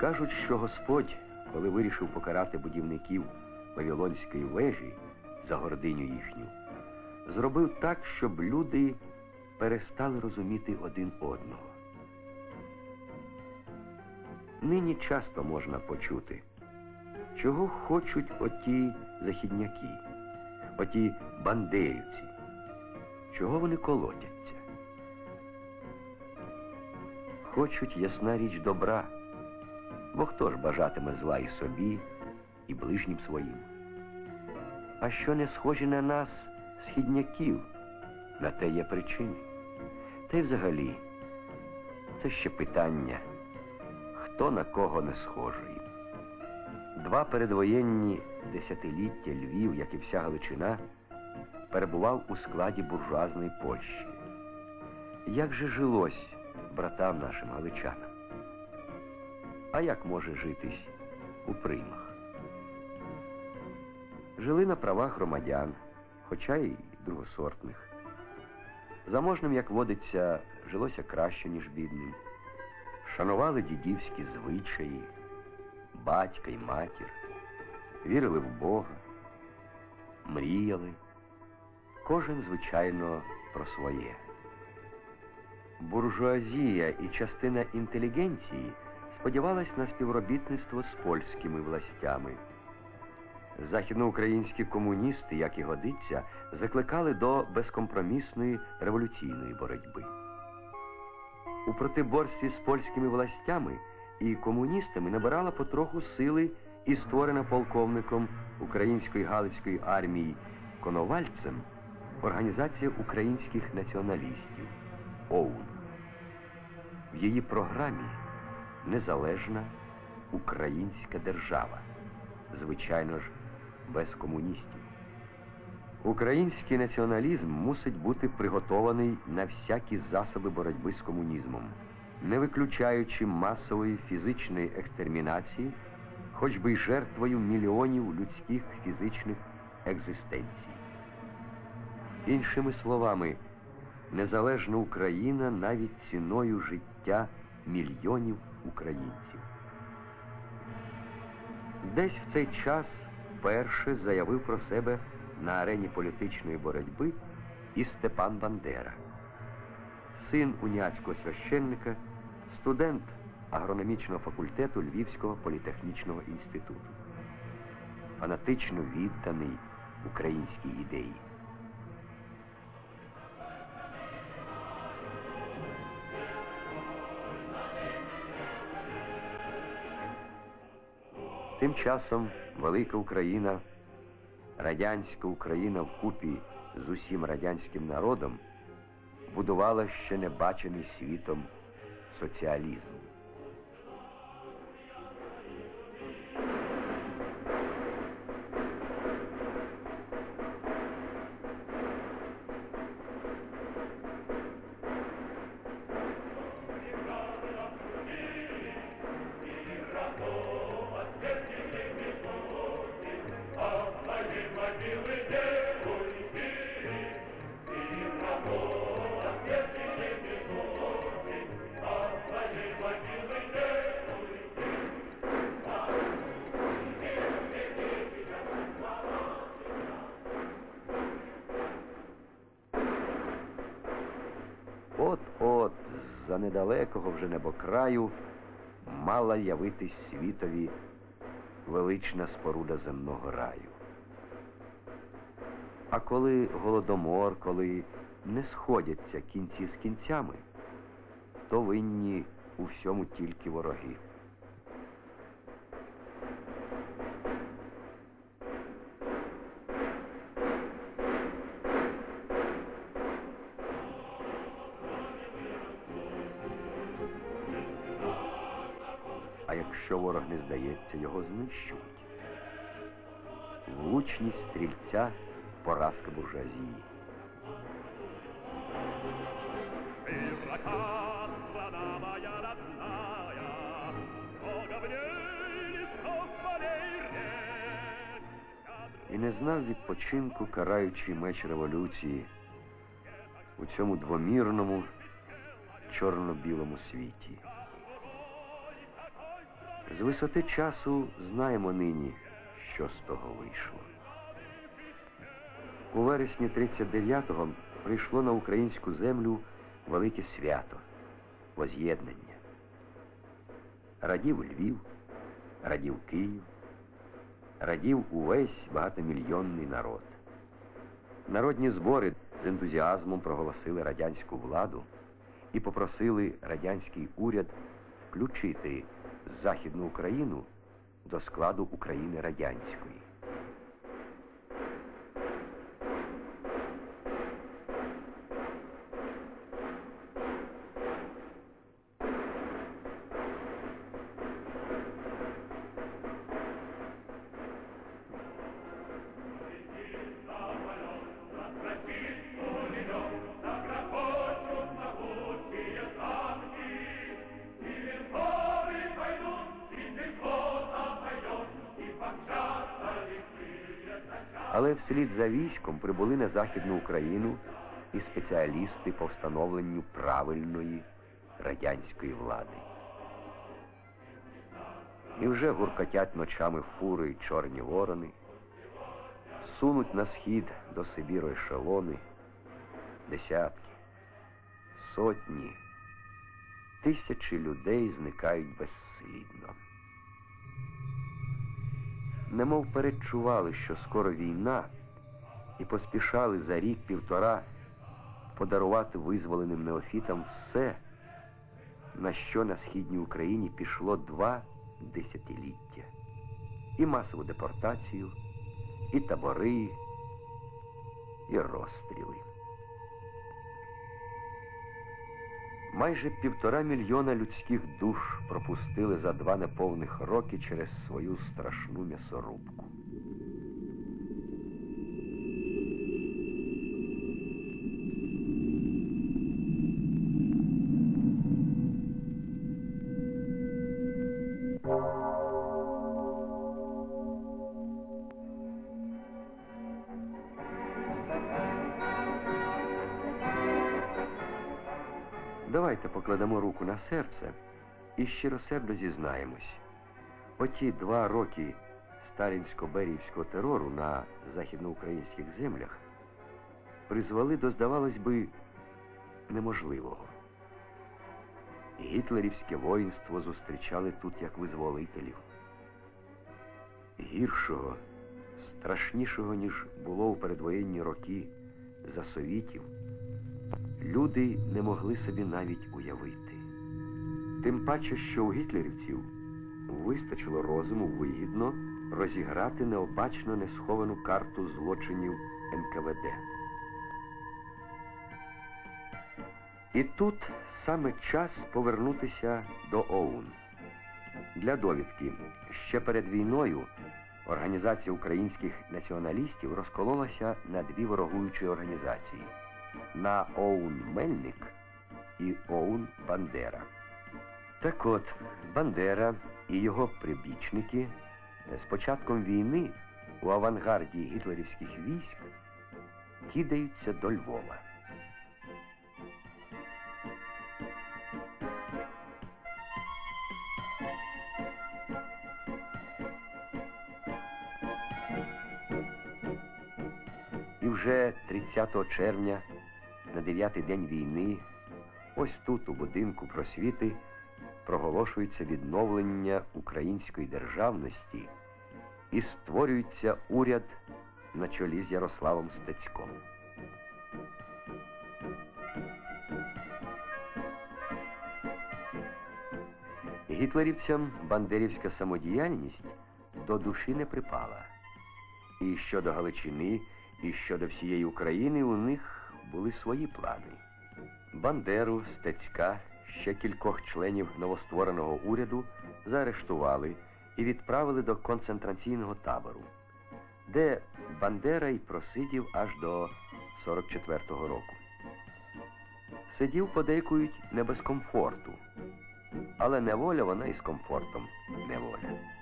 Кажуть, що Господь, коли вирішив покарати будівників Вавилонської вежі за гординю їхню, зробив так, щоб люди перестали розуміти один одного. Нині часто можна почути, чого хочуть оті західняки, оті бандерівці, чого вони колотяться. Хочуть, ясна річ, добра, бо хто ж бажатиме зла і собі, і ближнім своїм. А що не схожі на нас, східняків, на те є причини. Та й взагалі, це ще питання, хто на кого не схожий. Два передвоєнні десятиліття Львів, як і вся Галичина, перебував у складі буржуазної Польщі. Як же жилось братам нашим галичанам? А як може житись у приймах? Жили на правах громадян, хоча й другосортних. Заможним, як водиться, жилося краще, ніж бідним. Шанували дідівські звичаї, батька й матір, вірили в Бога, мріяли, кожен, звичайно, про своє. Буржуазія і частина інтелігенції сподівалась на співробітництво з польськими властями. Західноукраїнські комуністи, як і годиться, закликали до безкомпромісної революційної боротьби. У протиборстві з польськими властями і комуністами набирала потроху сили і створена полковником Української Галицької армії Коновальцем Організація українських націоналістів ОУН. В її програмі незалежна українська держава, звичайно ж, без комуністів. Український націоналізм мусить бути приготований на всякі засоби боротьби з комунізмом, не виключаючи масової фізичної екстермінації, хоч би й жертвою мільйонів людських фізичних екзистенцій. Іншими словами, незалежна Україна навіть ціною життя мільйонів українців. Десь в цей час перше заявив про себе на арені політичної боротьби і Степан Бандера, син уніатського священника, студент агрономічного факультету Львівського політехнічного інституту, фанатично відданий українській ідеї. Тим часом велика Україна, радянська Україна вкупі з усім радянським народом будувала ще не бачений світом соціалізм. Недалекого вже небокраю мала явитись світові велична споруда земного раю. А коли голодомор, коли не сходяться кінці з кінцями, то винні у всьому тільки вороги. Якщо ворог не здається, його знищують. Влучність стрільця поразка буржуазії. І не знав відпочинку, караючий меч революції у цьому двомірному чорно-білому світі. З висоти часу знаємо нині, що з того вийшло. У вересні 39-го прийшло на українську землю велике свято воз'єднання. Радів Львів, радів Київ, радів увесь багатомільйонний народ. Народні збори з ентузіазмом проголосили радянську владу і попросили радянський уряд включити Західну Україну до складу України радянської. Але вслід за військом прибули на Західну Україну і спеціалісти по встановленню правильної радянської влади. І вже гуркотять ночами фури й чорні ворони, сунуть на схід до Сибіру ешелони, десятки, сотні, тисячі людей зникають безслідно. Немов передчували, що скоро війна, і поспішали за рік-півтора подарувати визволеним неофітам все, на що на східній Україні пішло два десятиліття. І масову депортацію, і табори, і розстріли. Майже півтора мільйона людських душ пропустили за два неповних роки через свою страшну м'ясорубку. Давайте покладемо руку на серце і щиросердо зізнаємось. Оті два роки сталінсько-берівського терору на західноукраїнських землях призвели до, здавалось би, неможливого. Гітлерівське воїнство зустрічали тут як визволителів. Гіршого, страшнішого, ніж було у передвоєнні роки за совітів, люди не могли собі навіть уявити. Тим паче, що у гітлерівців вистачило розуму вигідно розіграти необачно несховану карту злочинів НКВД. І тут саме час повернутися до ОУН. Для довідки, ще перед війною організація українських націоналістів розкололася на дві ворогуючі організації на ОУН Мельник і ОУН Бандера. Так от, Бандера і його прибічники з початком війни у авангарді гітлерівських військ кидаються до Львова. І вже 30 червня, на дев'ятий день війни, ось тут, у будинку просвіти, проголошується відновлення української державності і створюється уряд на чолі з Ярославом Стецьком. Гітлерівцям бандерівська самодіяльність до душі не припала. І щодо Галичини, і щодо всієї України у них були свої плани. Бандеру, Стецька, ще кількох членів новоствореного уряду заарештували і відправили до концентраційного табору, де Бандера й просидів аж до 44-го року. Сидів, подейкують, не без комфорту, але неволя вона із комфортом неволя.